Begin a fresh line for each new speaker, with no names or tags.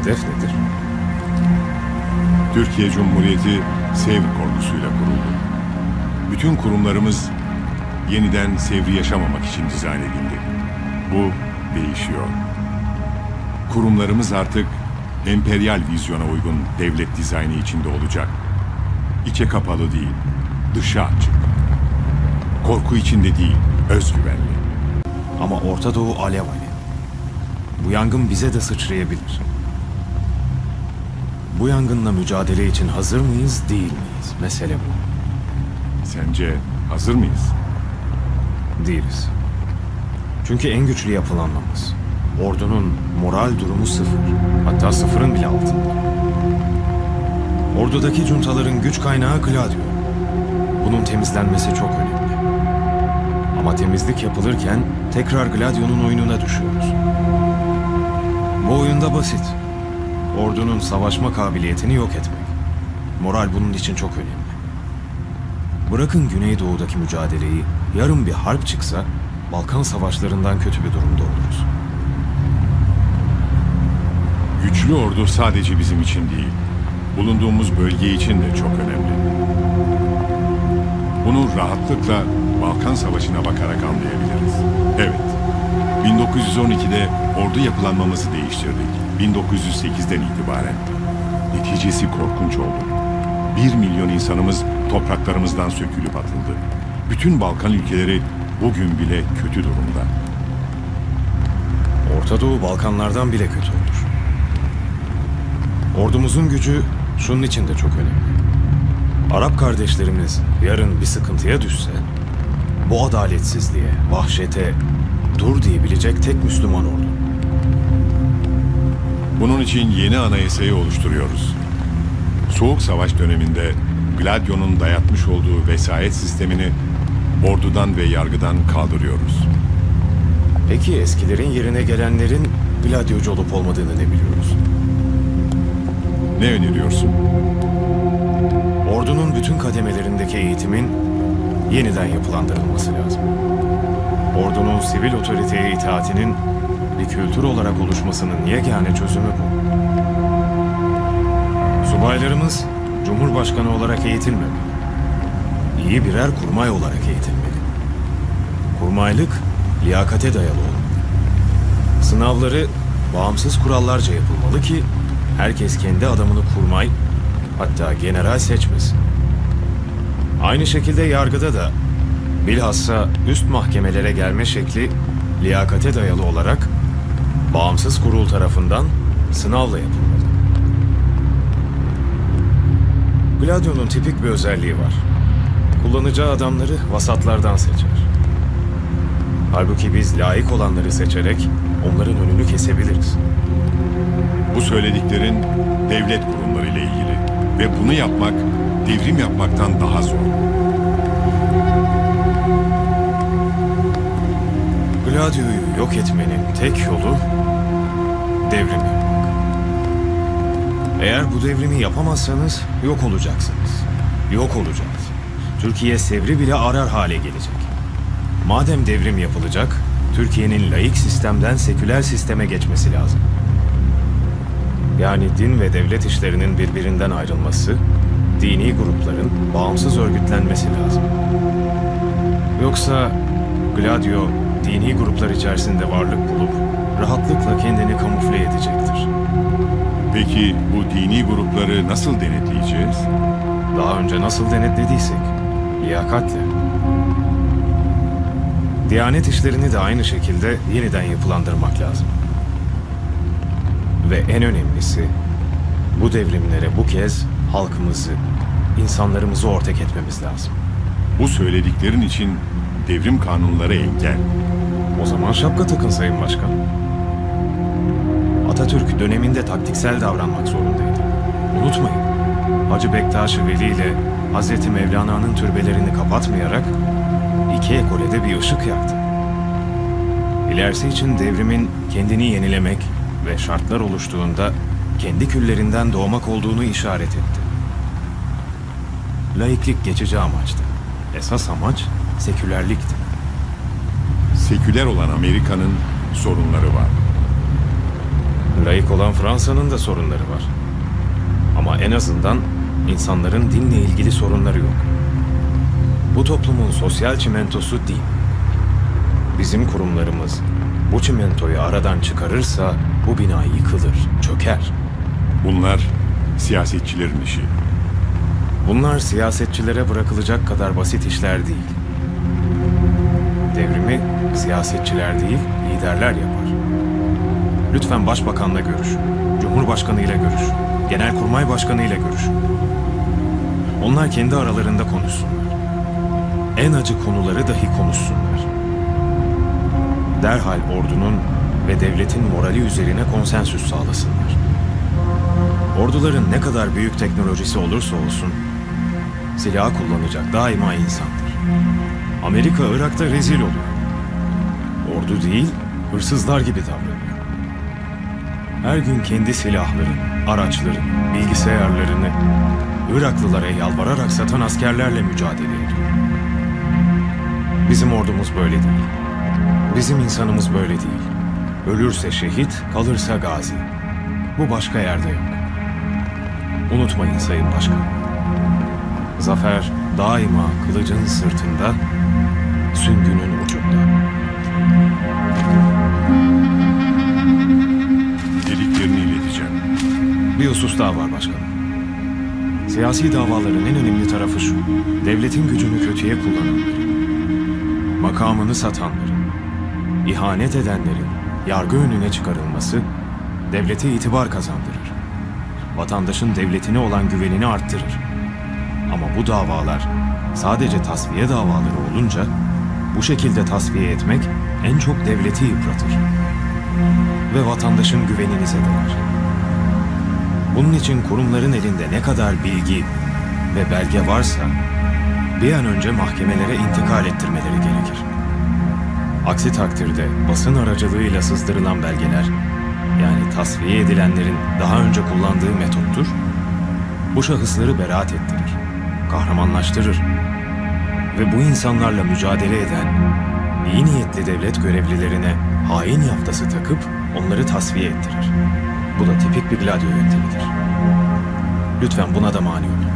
Hedef nedir?
Türkiye Cumhuriyeti Sevr korkusuyla kuruldu. Bütün kurumlarımız yeniden sevri yaşamamak için dizayn edildi. Bu değişiyor. Kurumlarımız artık emperyal vizyona uygun devlet dizaynı içinde olacak. İçe kapalı değil, dışa açık. Korku içinde değil, özgüvenli.
Ama Orta Doğu alev alev. Bu yangın bize de sıçrayabilir. Bu yangınla mücadele için hazır mıyız, değil miyiz? Mesele bu.
Sence hazır mıyız?
Değiliz. Çünkü en güçlü yapılanmamız. Ordunun moral durumu sıfır. Hatta sıfırın bile altında. Ordudaki cuntaların güç kaynağı Gladio. Bunun temizlenmesi çok önemli. Ama temizlik yapılırken tekrar Gladio'nun oyununa düşüyoruz. Bu oyunda basit. Ordunun savaşma kabiliyetini yok etmek. Moral bunun için çok önemli. Bırakın Güneydoğu'daki mücadeleyi, yarın bir harp çıksa Balkan savaşlarından kötü bir durumda oluruz.
Güçlü ordu sadece bizim için değil, bulunduğumuz bölge için de çok önemli. Bunu rahatlıkla Balkan Savaşı'na bakarak anlayabiliriz. Evet, 1912'de ordu yapılanmamızı değiştirdik. 1908'den itibaren. Neticesi korkunç oldu. Bir milyon insanımız topraklarımızdan sökülüp atıldı. Bütün Balkan ülkeleri bugün bile kötü durumda.
Orta Doğu Balkanlardan bile kötü olur. Ordumuzun gücü şunun için de çok önemli. Arap kardeşlerimiz yarın bir sıkıntıya düşse, bu adaletsizliğe, vahşete dur diyebilecek tek Müslüman ordu.
Bunun için yeni anayasayı oluşturuyoruz. Soğuk Savaş döneminde Gladio'nun dayatmış olduğu vesayet sistemini ordudan ve yargıdan kaldırıyoruz.
Peki eskilerin yerine gelenlerin gladyocu olup olmadığını ne biliyoruz?
Ne öneriyorsun?
Ordunun bütün kademelerindeki eğitimin yeniden yapılandırılması lazım. Ordunun sivil otoriteye itaatinin bir kültür olarak oluşmasının yegane çözümü bu. Subaylarımız Cumhurbaşkanı olarak eğitilmemeli. İyi birer kurmay olarak eğitilmeli. Kurmaylık liyakate dayalı olmalı. Sınavları bağımsız kurallarca yapılmalı ki herkes kendi adamını kurmay hatta general seçmesin. Aynı şekilde yargıda da bilhassa üst mahkemelere gelme şekli liyakate dayalı olarak bağımsız kurul tarafından sınavla yapılmalı. Gladio'nun tipik bir özelliği var. Kullanacağı adamları vasatlardan seçer. Halbuki biz layık olanları seçerek onların önünü kesebiliriz.
Bu söylediklerin devlet kurumları ile ilgili ve bunu yapmak devrim yapmaktan daha zor.
Gladio'yu yok etmenin tek yolu devrim yapmak. Eğer bu devrimi yapamazsanız yok olacaksınız. Yok olacağız. Türkiye sevri bile arar hale gelecek. Madem devrim yapılacak, Türkiye'nin laik sistemden seküler sisteme geçmesi lazım. Yani din ve devlet işlerinin birbirinden ayrılması, dini grupların bağımsız örgütlenmesi lazım. Yoksa Gladio dini gruplar içerisinde varlık bulup rahatlıkla kendini kamufle edecektir.
Peki bu dini grupları nasıl denetleyeceğiz?
Daha önce nasıl denetlediysek, liyakatle. Diyanet işlerini de aynı şekilde yeniden yapılandırmak lazım. Ve en önemlisi, bu devrimlere bu kez halkımızı, insanlarımızı ortak etmemiz lazım.
Bu söylediklerin için devrim kanunları engel.
O zaman şapka takın Sayın Başkan. Atatürk döneminde taktiksel davranmak zorundaydı. Unutmayın. Hacı Bektaş-ı Veli ile Hazreti Mevlana'nın türbelerini kapatmayarak iki ekolede bir ışık yaktı. İlerisi için devrimin kendini yenilemek ve şartlar oluştuğunda kendi küllerinden doğmak olduğunu işaret etti. Laiklik geçici amaçtı. Esas amaç sekülerlikti.
Seküler olan Amerika'nın sorunları var.
Layık olan Fransa'nın da sorunları var. Ama en azından insanların dinle ilgili sorunları yok. Bu toplumun sosyal çimentosu din. Bizim kurumlarımız bu çimentoyu aradan çıkarırsa bu bina yıkılır, çöker.
Bunlar siyasetçilerin işi.
Bunlar siyasetçilere bırakılacak kadar basit işler değil. Devrimi siyasetçiler değil, liderler yapar. Lütfen başbakanla görüşün, cumhurbaşkanıyla görüşün, genelkurmay başkanıyla görüşün. Onlar kendi aralarında konuşsunlar. En acı konuları dahi konuşsunlar. Derhal ordunun ve devletin morali üzerine konsensüs sağlasınlar. Orduların ne kadar büyük teknolojisi olursa olsun silah kullanacak daima insandır. Amerika Irak'ta rezil oluyor. Ordu değil, hırsızlar gibi davranıyor. Her gün kendi silahlarını, araçlarını, bilgisayarlarını Iraklılara yalvararak satan askerlerle mücadele ediyor. Bizim ordumuz böyle değil. Bizim insanımız böyle değil. Ölürse şehit, kalırsa gazi. Bu başka yerde yok. Unutmayın Sayın Başkan. Zafer daima kılıcın sırtında, süngünün ucunda.
Dediklerini ileteceğim.
Bir husus daha var başkanım. Siyasi davaların en önemli tarafı şu. Devletin gücünü kötüye kullananların, makamını satanların, ihanet edenlerin yargı önüne çıkarılması devlete itibar kazandırır. Vatandaşın devletine olan güvenini arttırır. Ama bu davalar sadece tasfiye davaları olunca bu şekilde tasfiye etmek en çok devleti yıpratır ve vatandaşın güvenini zedeler. Bunun için kurumların elinde ne kadar bilgi ve belge varsa bir an önce mahkemelere intikal ettirmeleri gerekir. Aksi takdirde basın aracılığıyla sızdırılan belgeler yani tasfiye edilenlerin daha önce kullandığı metottur. Bu şahısları beraat ettirir, kahramanlaştırır ve bu insanlarla mücadele eden iyi niyetli devlet görevlilerine hain yaftası takıp onları tasfiye ettirir. Bu da tipik bir gladio yöntemidir. Lütfen buna da mani olun.